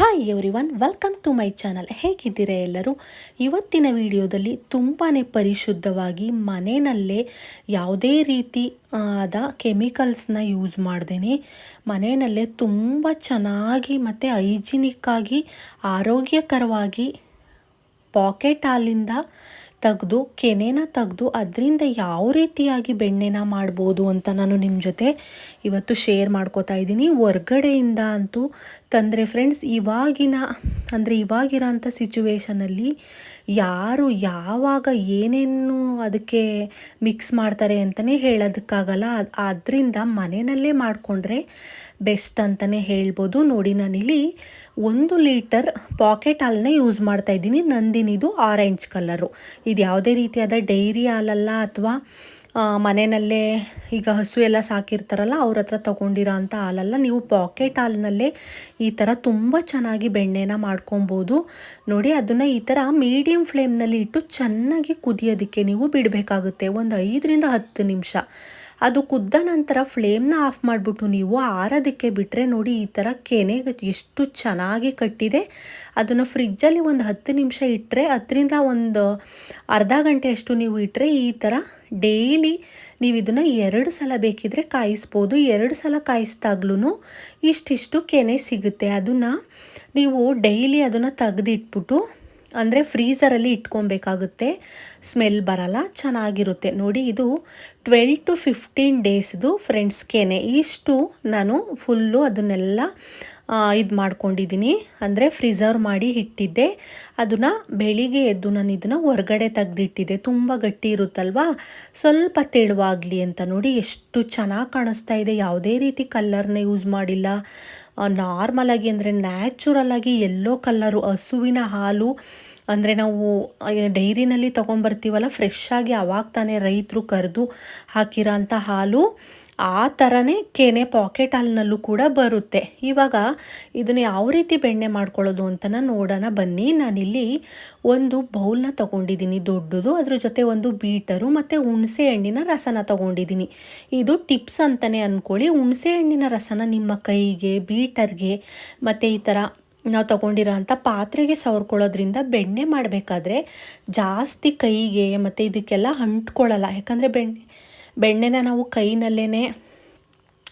Hi everyone welcome to my channel ಹೇಗಿದ್ದೀರಾ ಎಲ್ಲರೂ? ಇವತ್ತಿನ ವಿಡಿಯೋದಲ್ಲಿ ತುಂಬಾ ಪರಿಶುದ್ಧವಾಗಿ ಮನೆಯಲ್ಲೇ ಯಾವುದೇ ರೀತಿ ಆದ ಕೆಮಿಕಲ್ಸ್ನ ಯೂಸ್ ಮಾಡ್ದೇನೆ. ಮನೆಯಲ್ಲೇ ತುಂಬ ಚೆನ್ನಾಗಿ ಮತ್ತು ಹೈಜಿನಿಕ್ಕಾಗಿ, ಆರೋಗ್ಯಕರವಾಗಿ ಪಾಕೆಟ್ ಹಾಲಿಂದ ತೆಗೆದು, ಕೆನೆನ ತೆಗೆದು ಅದರಿಂದ ಯಾವ ರೀತಿಯಾಗಿ ಬೆಣ್ಣೆನ ಮಾಡ್ಬೋದು ಅಂತ ನಾನು ನಿಮ್ಮ ಜೊತೆ ಇವತ್ತು ಶೇರ್ ಮಾಡ್ಕೋತಾ ಇದ್ದೀನಿ. ಹೊರ್ಗಡೆಯಿಂದ ಅಂತೂ ತಂದರೆ ಫ್ರೆಂಡ್ಸ್ ಇವಾಗಿನ, ಅಂದರೆ ಇವಾಗಿರೋಂಥ ಸಿಚುವೇಶನಲ್ಲಿ ಯಾರು ಯಾವಾಗ ಏನೇನು ಅದಕ್ಕೆ ಮಿಕ್ಸ್ ಮಾಡ್ತಾರೆ ಅಂತಲೇ ಹೇಳೋದಕ್ಕಾಗಲ್ಲ. ಅದರಿಂದ ಮನೆಯಲ್ಲೇ ಮಾಡಿಕೊಂಡ್ರೆ ಬೆಸ್ಟ್ ಅಂತಲೇ ಹೇಳ್ಬೋದು. ನೋಡಿ ನಾನಿಲ್ಲಿ ಒಂದು ಲೀಟರ್ ಪಾಕೆಟ್ ಹಾಲನ್ನೇ ಯೂಸ್ ಮಾಡ್ತಾ ಇದ್ದೀನಿ. ನಂದಿನಿದು ಆರೆಂಜ್ ಕಲರು ಇದು ಯಾವುದೇ ರೀತಿಯಾದ ಡೈರಿ ಹಾಲಲ್ಲ ಅಥವಾ ಮನೆಯಲ್ಲೇ ಈಗ ಹಸು ಎಲ್ಲ ಸಾಕಿರ್ತಾರಲ್ಲ, ಅವ್ರ ಹತ್ರ ತೊಗೊಂಡಿರೋ ಅಂಥ ಹಾಲಲ್ಲ, ನೀವು ಪಾಕೆಟ್ ಹಾಲಿನಲ್ಲೇ ಈ ಥರ ತುಂಬ ಚೆನ್ನಾಗಿ ಬೆಣ್ಣೆನ ಮಾಡ್ಕೊಬೋದು. ನೋಡಿ, ಅದನ್ನು ಈ ಥರ ಮೀಡಿಯಮ್ ಫ್ಲೇಮ್ನಲ್ಲಿ ಇಟ್ಟು ಚೆನ್ನಾಗಿ ಕುದಿಯೋದಕ್ಕೆ ನೀವು ಬಿಡಬೇಕಾಗುತ್ತೆ. ಒಂದು ಐದರಿಂದ ಹತ್ತು ನಿಮಿಷ. ಅದು ಕುದ್ದ ನಂತರ ಫ್ಲೇಮ್ನ ಆಫ್ ಮಾಡಿಬಿಟ್ಟು ನೀವು ಆರೋದಕ್ಕೆ ಬಿಟ್ಟರೆ ನೋಡಿ ಈ ಥರ ಕೆನೆ ಎಷ್ಟು ಚೆನ್ನಾಗಿ ಕಟ್ಟಿದೆ. ಅದನ್ನು ಫ್ರಿಜ್ಜಲ್ಲಿ ಒಂದು ಹತ್ತು ನಿಮಿಷ ಇಟ್ಟರೆ ಹತ್ತರಿಂದ ಒಂದು ಅರ್ಧ ಗಂಟೆಯಷ್ಟು ನೀವು ಇಟ್ಟರೆ ಈ ಥರ ಡೈಲಿ ನೀವು ಇದನ್ನು ಎರಡು ಸಲ ಬೇಕಿದ್ರೆ ಕಾಯಿಸ್ಬೋದು. ಎರಡು ಸಲ ಕಾಯಿಸ್ದಾಗ್ಲೂ ಇಷ್ಟಿಷ್ಟು ಕೆನೆ ಸಿಗುತ್ತೆ. ಅದನ್ನು ನೀವು ಡೈಲಿ ಅದನ್ನು ತೆಗೆದಿಟ್ಬಿಟ್ಟು ಅಂದರೆ ಫ್ರೀಸರಲ್ಲಿ ಇಟ್ಕೊಬೇಕಾಗುತ್ತೆ. ಸ್ಮೆಲ್ ಬರಲ್ಲ, ಚೆನ್ನಾಗಿರುತ್ತೆ. ನೋಡಿ, ಇದು ಟ್ವೆಲ್ ಟು ಫಿಫ್ಟೀನ್ ಡೇಸ್ದು ಫ್ರೆಂಡ್ಸ್ಗೇನೆ ಇಷ್ಟು ನಾನು ಫುಲ್ಲು ಅದನ್ನೆಲ್ಲ ಇದು ಮಾಡ್ಕೊಂಡಿದ್ದೀನಿ ಅಂದರೆ ಫ್ರಿಸರ್ವ್ ಮಾಡಿ ಇಟ್ಟಿದ್ದೆ. ಅದನ್ನು ಬೆಳಿಗ್ಗೆ ಎದ್ದು ನಾನು ಇದನ್ನು ಹೊರಗಡೆ ತೆಗೆದಿಟ್ಟಿದ್ದೆ. ತುಂಬ ಗಟ್ಟಿ ಇರುತ್ತಲ್ವಾ? ಸ್ವಲ್ಪ ತೆಳುವಾಗಲಿ ಅಂತ ನೋಡಿ ಎಷ್ಟು ಚೆನ್ನಾಗಿ ಕಾಣಿಸ್ತಾ ಇದೆ. ಯಾವುದೇ ರೀತಿ ಕಲ್ಲರ್ನ ಯೂಸ್ ಮಾಡಿಲ್ಲ. ನಾರ್ಮಲಾಗಿ ಅಂದರೆ ನ್ಯಾಚುರಲಾಗಿ ಎಲ್ಲೋ ಕಲ್ಲರು ಹಸುವಿನ ಹಾಲು. ಅಂದರೆ ನಾವು ಡೈರಿನಲ್ಲಿ ತೊಗೊಂಬರ್ತೀವಲ್ಲ ಫ್ರೆಶ್ ಆಗಿ ಅವಾಗ ತಾನೇ ರೈತರು ಕರೆದು ಹಾಕಿರೋ ಅಂಥ ಹಾಲು. ಆ ಥರನೇ ಕೆನೆ ಪಾಕೆಟ್ ಹಾಲಿನಲ್ಲೂ ಕೂಡ ಬರುತ್ತೆ. ಇವಾಗ ಇದನ್ನು ಯಾವ ರೀತಿ ಬೆಣ್ಣೆ ಮಾಡ್ಕೊಳ್ಳೋದು ಅಂತ ನೋಡೋಣ. ಬನ್ನಿ, ನಾನಿಲ್ಲಿ ಒಂದು ಬೌಲ್ನ ತೊಗೊಂಡಿದ್ದೀನಿ, ದೊಡ್ಡದು. ಅದ್ರ ಜೊತೆ ಒಂದು ಬೀಟರು ಮತ್ತು ಹುಣಸೆ ಹಣ್ಣಿನ ರಸನ ತೊಗೊಂಡಿದ್ದೀನಿ. ಇದು ಟಿಪ್ಸ್ ಅಂತಲೇ ಅಂದ್ಕೊಳ್ಳಿ ಹುಣಸೆ ಹಣ್ಣಿನ ರಸನ ನಿಮ್ಮ ಕೈಗೆ, ಬೀಟರ್ಗೆ ಮತ್ತು ಈ ಥರ ನಾವು ತೊಗೊಂಡಿರೋ ಅಂಥ ಪಾತ್ರೆಗೆ ಸವರ್ಕೊಳ್ಳೋದ್ರಿಂದ ಬೆಣ್ಣೆ ಮಾಡಬೇಕಾದ್ರೆ ಜಾಸ್ತಿ ಕೈಗೆ ಮತ್ತು ಇದಕ್ಕೆಲ್ಲ ಅಂಟ್ಕೊಳ್ಳಲ್ಲ. ಯಾಕಂದರೆ ಬೆಣ್ಣೆ ಬೆಣ್ಣೆನ ನಾವು ಕೈನಲ್ಲೇ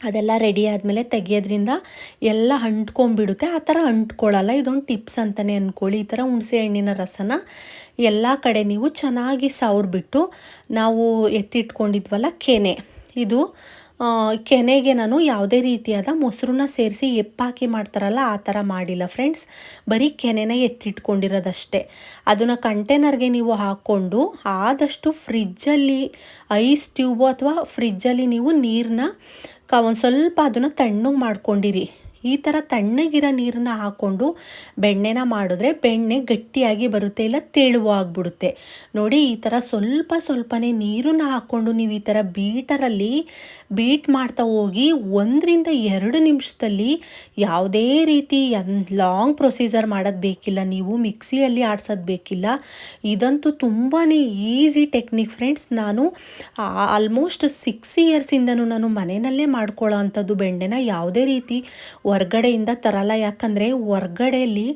ಅದೆಲ್ಲ ರೆಡಿ ಆದಮೇಲೆ ತೆಗೆಯೋದ್ರಿಂದ ಎಲ್ಲ ಅಂಟ್ಕೊಂಬಿಡುತ್ತೆ ಆ ಥರ ಅಂಟ್ಕೊಳ್ಳಲ್ಲ. ಇದೊಂದು ಟಿಪ್ಸ್ ಅಂತಲೇ ಅಂದ್ಕೊಳ್ಳಿ ಈ ಥರ ಹುಣಸೆ ಹಣ್ಣಿನ ರಸನ ಎಲ್ಲ ಕಡೆ ನೀವು ಚೆನ್ನಾಗಿ ಸವ್ರಿಬಿಟ್ಟು ನಾವು ಎತ್ತಿಟ್ಕೊಂಡಿದ್ವಲ್ಲ, ಕೆನೆ. ಇದು ಕೆನೆಗೆ ನಾನು ಯಾವುದೇ ರೀತಿಯಾದ ಮೊಸರನ್ನ ಸೇರಿಸಿ ಎಪ್ಪಾಕಿ ಮಾಡ್ತಾರಲ್ಲ, ಆ ಥರ ಮಾಡಿಲ್ಲ ಫ್ರೆಂಡ್ಸ್. ಬರೀ ಕೆನೆನ ಎತ್ತಿಟ್ಕೊಂಡಿರೋದಷ್ಟೇ. ಅದನ್ನು ಕಂಟೈನರ್ಗೆ ನೀವು ಹಾಕ್ಕೊಂಡು ಆದಷ್ಟು ಫ್ರಿಜ್ಜಲ್ಲಿ, ಐಸ್ ಟ್ಯೂಬು ಅಥವಾ ಫ್ರಿಜ್ಜಲ್ಲಿ ನೀವು ನೀರನ್ನ ಕ, ಒಂದು ಸ್ವಲ್ಪ ಅದನ್ನು ತಣ್ಣಗೆ ಮಾಡ್ಕೊಂಡಿರಿ. ಈ ಥರ ತಣ್ಣಗಿರೋ ನೀರನ್ನ ಹಾಕ್ಕೊಂಡು ಬೆಣ್ಣೆನ ಮಾಡಿದ್ರೆ ಬೆಣ್ಣೆ ಗಟ್ಟಿಯಾಗಿ ಬರುತ್ತೆ ಇಲ್ಲ ತೆಳುವಾಗ್ಬಿಡುತ್ತೆ ನೋಡಿ ಈ ಥರ ಸ್ವಲ್ಪ ಸ್ವಲ್ಪನೇ ನೀರನ್ನ ಹಾಕ್ಕೊಂಡು ನೀವು ಈ ಥರ ಬೀಟರಲ್ಲಿ ಬೀಟ್ ಮಾಡ್ತಾ ಹೋಗಿ ಒಂದರಿಂದ ಎರಡು ನಿಮಿಷದಲ್ಲಿ ಯಾವುದೇ ರೀತಿ ಲಾಂಗ್ ಪ್ರೊಸೀಜರ್ ಮಾಡೋದು ಬೇಕಿಲ್ಲ, ನೀವು ಮಿಕ್ಸಿಯಲ್ಲಿ ಆಡ್ಸೋದು ಬೇಕಿಲ್ಲ. ಇದಂತೂ ತುಂಬಾ ಈಸಿ ಟೆಕ್ನಿಕ್ ಫ್ರೆಂಡ್ಸ್. ನಾನು ಆಲ್ಮೋಸ್ಟ್ ಸಿಕ್ಸ್ ಇಯರ್ಸಿಂದನೂ ನಾನು ಮನೆಯಲ್ಲೇ ಮಾಡ್ಕೊಳ್ಳೋ ಅಂಥದ್ದು ಬೆಣ್ಣೆನ ಯಾವುದೇ ರೀತಿ ಹೊರ್ಗಡೆಯಿಂದ ತರಲ್ಲ. ಯಾಕಂದರೆ ಹೊರ್ಗಡೆಯಲ್ಲಿ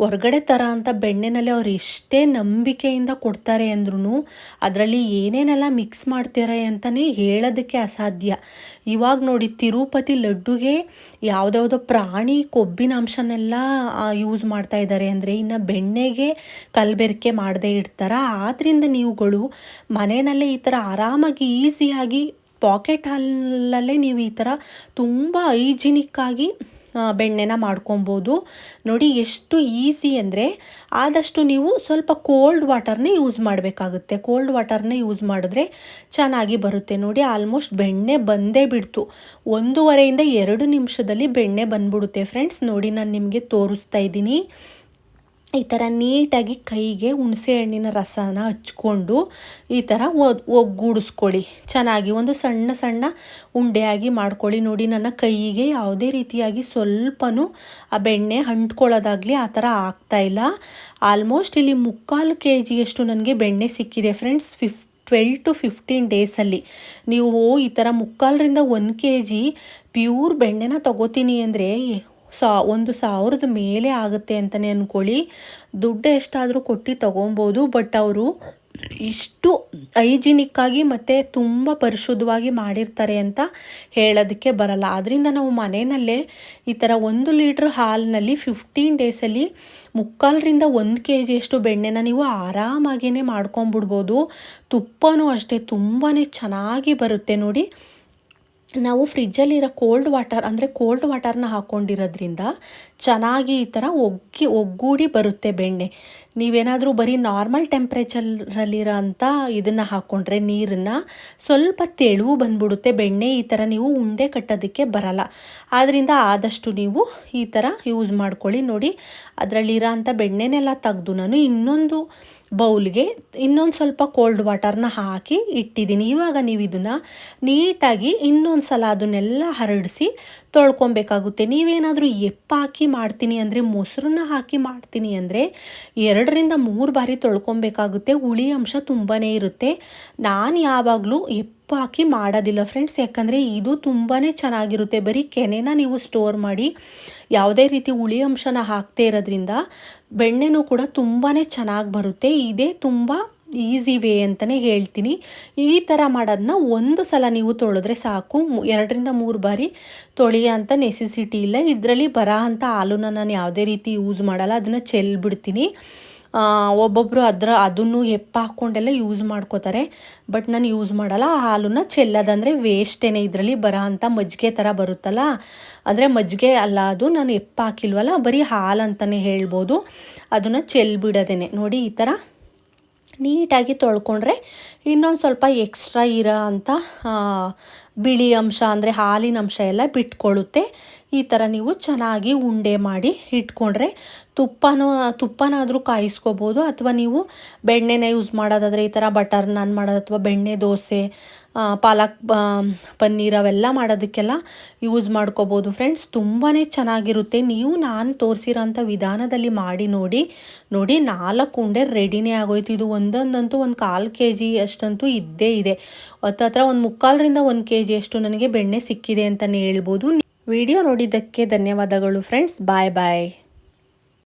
ಹೊರ್ಗಡೆ ತರ ಅಂತ ಬೆಣ್ಣೆನಲ್ಲಿ ಅವ್ರು ಎಷ್ಟೇ ನಂಬಿಕೆಯಿಂದ ಕೊಡ್ತಾರೆ ಅಂದ್ರೂ ಅದರಲ್ಲಿ ಏನೇನೆಲ್ಲ ಮಿಕ್ಸ್ ಮಾಡ್ತಾರೆ ಅಂತಲೇ ಹೇಳೋದಕ್ಕೆ ಅಸಾಧ್ಯ. ಇವಾಗ ನೋಡಿ ತಿರುಪತಿ ಲಡ್ಡುಗೆ ಯಾವುದ್ಯಾವುದೋ ಪ್ರಾಣಿ ಕೊಬ್ಬಿನ ಅಂಶನೆಲ್ಲ ಯೂಸ್ ಮಾಡ್ತಾ ಇದ್ದಾರೆ ಅಂದರೆ ಇನ್ನು ಬೆಣ್ಣೆಗೆ ಕಲಬೆರಕೆ ಮಾಡದೇ ಇಡ್ತಾರ ಆದ್ದರಿಂದ ನೀವುಗಳು ಮನೆಯಲ್ಲೇ ಈ ಥರ ಆರಾಮಾಗಿ ಈಸಿಯಾಗಿ ಪಾಕೆಟ್ ಹಾಲಲ್ಲೇ ನೀವು ಈ ಥರ ತುಂಬ ಹೈಜಿನಿಕ್ಕಾಗಿ ಬೆಣ್ಣೆನ ಮಾಡ್ಕೊಬೋದು. ನೋಡಿ ಎಷ್ಟು ಈಸಿ ಅಂದರೆ ಆದಷ್ಟು ನೀವು ಸ್ವಲ್ಪ ಕೋಲ್ಡ್ ವಾಟರ್ನ ಯೂಸ್ ಮಾಡಬೇಕಾಗುತ್ತೆ. ಕೋಲ್ಡ್ ವಾಟರ್ನೇ ಯೂಸ್ ಮಾಡಿದ್ರೆ ಚೆನ್ನಾಗಿ ಬರುತ್ತೆ. ನೋಡಿ ಆಲ್ಮೋಸ್ಟ್ ಬೆಣ್ಣೆ ಬಂದೇ ಬಿಡ್ತು. ಒಂದೂವರೆಯಿಂದ ಎರಡು ನಿಮಿಷದಲ್ಲಿ ಬೆಣ್ಣೆ ಬಂದ್ಬಿಡುತ್ತೆ. ಫ್ರೆಂಡ್ಸ್ ನೋಡಿ ನಾನು ನಿಮಗೆ ತೋರಿಸ್ತಾ ಇದ್ದೀನಿ. ಈ ಥರ ನೀಟಾಗಿ ಕೈಗೆ ಹುಣಸೆ ಹಣ್ಣಿನ ರಸನ ಹಚ್ಕೊಂಡು ಈ ಥರ ಒಗ್ಗೂಡಿಸ್ಕೊಳ್ಳಿ. ಚೆನ್ನಾಗಿ ಒಂದು ಸಣ್ಣ ಸಣ್ಣ ಉಂಡೆಯಾಗಿ ಮಾಡ್ಕೊಳ್ಳಿ ನೋಡಿ. ನನ್ನ ಕೈಗೆ ಯಾವುದೇ ರೀತಿಯಾಗಿ ಸ್ವಲ್ಪನೂ ಆ ಬೆಣ್ಣೆ ಅಂಟ್ಕೊಳ್ಳೋದಾಗಲಿ ಆ ಥರ ಆಗ್ತಾಯಿಲ್ಲ ಆಲ್ಮೋಸ್ಟ್ ಇಲ್ಲಿ ಮುಕ್ಕಾಲು ಕೆ ಜಿಯಷ್ಟು ನನಗೆ ಬೆಣ್ಣೆ ಸಿಕ್ಕಿದೆ friends. Fif, twelve to fifteen ಡೇಸಲ್ಲಿ. ನೀವು ಈ ಥರ ಮುಕ್ಕಾಲರಿಂದ ಒಂದು ಕೆ ಜಿ ಪ್ಯೂರ್ ಬೆಣ್ಣೆನ ತಗೋತೀನಿ ಅಂದರೆ ಸಾ, ಒಂದು ಸಾವಿರದ ಮೇಲೆ ಆಗುತ್ತೆ ಅಂತಲೇ ಅಂದ್ಕೊಳ್ಳಿ ದುಡ್ಡು ಎಷ್ಟಾದರೂ ಕೊಟ್ಟು ತೊಗೊಬೋದು ಬಟ್ ಅವರು ಇಷ್ಟು ಹೈಜಿನಿಕ್ ಆಗಿ ಮತ್ತು ತುಂಬ ಪರಿಶುದ್ಧವಾಗಿ ಮಾಡಿರ್ತಾರೆ ಅಂತ ಹೇಳೋದಕ್ಕೆ ಬರಲ್ಲ. ಆದ್ದರಿಂದ ನಾವು ಮನೆಯಲ್ಲೇ ಈ ಥರ ಒಂದು ಲೀಟ್ರ್ ಹಾಲಿನಲ್ಲಿ ಫಿಫ್ಟೀನ್ ಡೇಸಲ್ಲಿ ಮುಕ್ಕಾಲರಿಂದ ಒಂದು ಕೆ ಜಿಯಷ್ಟು ಬೆಣ್ಣೆನ ನೀವು ಆರಾಮಾಗಿಯೇ ಮಾಡ್ಕೊಂಬಿಡ್ಬೋದು ತುಪ್ಪನೂ ಅಷ್ಟೇ ತುಂಬಾ ಚೆನ್ನಾಗಿ ಬರುತ್ತೆ ನೋಡಿ. ನಾವು ಫ್ರಿಜ್ಜಲ್ಲಿರೋ ಕೋಲ್ಡ್ ವಾಟರ್ ಅಂದರೆ ಕೋಲ್ಡ್ ವಾಟರ್ನ ಹಾಕ್ಕೊಂಡಿರೋದ್ರಿಂದ ಚೆನ್ನಾಗಿ ಈ ಥರ ಒಗ್ಗಿ ಒಗ್ಗೂಡಿ ಬರುತ್ತೆ ಬೆಣ್ಣೆ. ನೀವೇನಾದರೂ ಬರೀ ನಾರ್ಮಲ್ ಟೆಂಪ್ರೇಚರಲ್ಲಿರೋ ಅಂಥ ಇದನ್ನು ಹಾಕ್ಕೊಂಡ್ರೆ ನೀರನ್ನು ಸ್ವಲ್ಪ ತೆಳುವು ಬಂದ್ಬಿಡುತ್ತೆ, ಬೆಣ್ಣೆ ಈ ಥರ ನೀವು ಉಂಡೆ ಕಟ್ಟೋದಕ್ಕೆ ಬರಲ್ಲ. ಆದ್ದರಿಂದ ಆದಷ್ಟು ನೀವು ಈ ಥರ ಯೂಸ್ ಮಾಡ್ಕೊಳ್ಳಿ ನೋಡಿ. ಅದರಲ್ಲಿರೋ ಅಂಥ ಬೆಣ್ಣೆನೆಲ್ಲ ತೆಗೆದು ನಾನು ಇನ್ನೊಂದು ಬೌಲ್ಗೆ ಇನ್ನೊಂದು ಸ್ವಲ್ಪ ಕೋಲ್ಡ್ ವಾಟರ್ನ ಹಾಕಿ ಇಟ್ಟಿದ್ದೀನಿ. ಇವಾಗ ನೀವು ಇದನ್ನು ನೀಟಾಗಿ ಇನ್ನೊಂದು ಸಲ ಅದನ್ನೆಲ್ಲ ಹರಡಿಸಿ ತೊಳ್ಕೊಬೇಕಾಗುತ್ತೆ. ನೀವೇನಾದರೂ ಎಪ್ಪಾಕಿ ಮಾಡ್ತೀನಿ ಅಂದರೆ, ಮೊಸರನ್ನ ಹಾಕಿ ಮಾಡ್ತೀನಿ ಅಂದರೆ ಎರಡರಿಂದ ಮೂರು ಬಾರಿ ತೊಳ್ಕೊಬೇಕಾಗುತ್ತೆ. ಹುಳಿ ಅಂಶ ತುಂಬಾ ಇರುತ್ತೆ. ನಾನು ಯಾವಾಗಲೂ ಎಪ್ಪು ಹಾಕಿ ಮಾಡೋದಿಲ್ಲ ಫ್ರೆಂಡ್ಸ್. ಯಾಕಂದರೆ ಇದು ತುಂಬಾ ಚೆನ್ನಾಗಿರುತ್ತೆ. ಬರೀ ಕೆನೆನ ನೀವು ಸ್ಟೋರ್ ಮಾಡಿ ಯಾವುದೇ ರೀತಿ ಹುಳಿ ಅಂಶನ ಹಾಕ್ತೇ ಇರೋದ್ರಿಂದ ಬೆಣ್ಣೆನೂ ಕೂಡ ತುಂಬಾ ಚೆನ್ನಾಗಿ ಬರುತ್ತೆ. ಇದೇ ತುಂಬ ಈಸಿ ವೇ ಅಂತಲೇ ಹೇಳ್ತೀನಿ. ಈ ಥರ ಮಾಡೋದನ್ನ ಒಂದು ಸಲ ನೀವು ತೊಳೆದ್ರೆ ಸಾಕು. ಎರಡರಿಂದ ಮೂರು ಬಾರಿ ತೊಳೆಯೋ ಅಂಥ ನೆಸೆಸಿಟಿ ಇಲ್ಲ. ಇದರಲ್ಲಿ ಬರೋ ಅಂಥ ಹಾಲನ್ನ ನಾನು ಯಾವುದೇ ರೀತಿ ಯೂಸ್ ಮಾಡಲ್ಲ. ಅದನ್ನು ಚೆಲ್ಬಿಡ್ತೀನಿ. ಒಬ್ಬೊಬ್ಬರು ಅದರ ಅದನ್ನು ಹೆಪ್ಪ ಹಾಕ್ಕೊಂಡೆಲ್ಲ ಯೂಸ್ ಮಾಡ್ಕೋತಾರೆ. ಬಟ್ ನಾನು ಯೂಸ್ ಮಾಡಲ್ಲ. ಆ ಹಾಲನ್ನು ಚೆಲ್ಲೋದಂದರೆ ವೇಸ್ಟೇನೆ ಇದರಲ್ಲಿ ಬರೋ ಅಂಥ ಮಜ್ಜಿಗೆ ಥರ ಬರುತ್ತಲ್ಲ. ಅಂದರೆ ಮಜ್ಜಿಗೆ ಅಲ್ಲ ಅದು, ನಾನು ಹೆಪ್ಪ ಹಾಕಿಲ್ವಲ್ಲ ಬರೀ ಹಾಲು ಅಂತಲೇ ಹೇಳ್ಬೋದು. ಅದನ್ನು ಚೆಲ್ಬಿಡೋದೇನೆ. ನೋಡಿ ಈ ಥರ ನೀಟಾಗಿ ತೊಳ್ಕೊಂಡ್ರೆ ಇನ್ನೊಂದು ಸ್ವಲ್ಪ ಎಕ್ಸ್ಟ್ರಾ ಇರೋ ಅಂಥ ಬಿಳಿ ಅಂಶ ಅಂದರೆ ಹಾಲಿನ ಅಂಶ ಎಲ್ಲ ಬಿಟ್ಕೊಳ್ಳುತ್ತೆ. ಈ ಥರ ನೀವು ಚೆನ್ನಾಗಿ ಉಂಡೆ ಮಾಡಿ ಇಟ್ಕೊಂಡ್ರೆ ತುಪ್ಪನೂ, ತುಪ್ಪನಾದರೂ ಕಾಯಿಸ್ಕೋಬೋದು. ಅಥವಾ ನೀವು ಬೆಣ್ಣೆನ ಯೂಸ್ ಮಾಡೋದಾದರೆ ಈ ಥರ ಬಟರ್ ನಾನ್ ಮಾಡೋದು ಅಥವಾ ಬೆಣ್ಣೆ, ದೋಸೆ ಪಾಲಕ್ ಪನ್ನೀರ್ ಅವೆಲ್ಲ ಮಾಡೋದಕ್ಕೆಲ್ಲ ಯೂಸ್ ಮಾಡ್ಕೋಬೋದು. ಫ್ರೆಂಡ್ಸ್ ತುಂಬಾ ಚೆನ್ನಾಗಿರುತ್ತೆ. ನೀವು ನಾನು ತೋರಿಸಿರೋಂಥ ವಿಧಾನದಲ್ಲಿ ಮಾಡಿ ನೋಡಿ ನೋಡಿ ನಾಲ್ಕು ಉಂಡೆ ರೆಡಿನೇ ಆಗೋಯ್ತು. ಇದು ಒಂದೊಂದಂತೂ ಒಂದು ಕಾಲು ಕೆ ಜಿ ಅಷ್ಟಂತೂ ಇದ್ದೇ ಇದೆ. ಹತ್ತತ್ರ ಒಂದು ಮುಕ್ಕಾಲರಿಂದ ಒಂದು ಕೆ ಜಿಯಷ್ಟು ನನಗೆ ಬೆಣ್ಣೆ ಸಿಕ್ಕಿದೆ ಅಂತಲೇ ಹೇಳ್ಬೋದು. ವಿಡಿಯೋ ನೋಡಿದ್ದಕ್ಕೆ ಧನ್ಯವಾದಗಳು ಫ್ರೆಂಡ್ಸ್. ಬಾಯ್ ಬಾಯ್.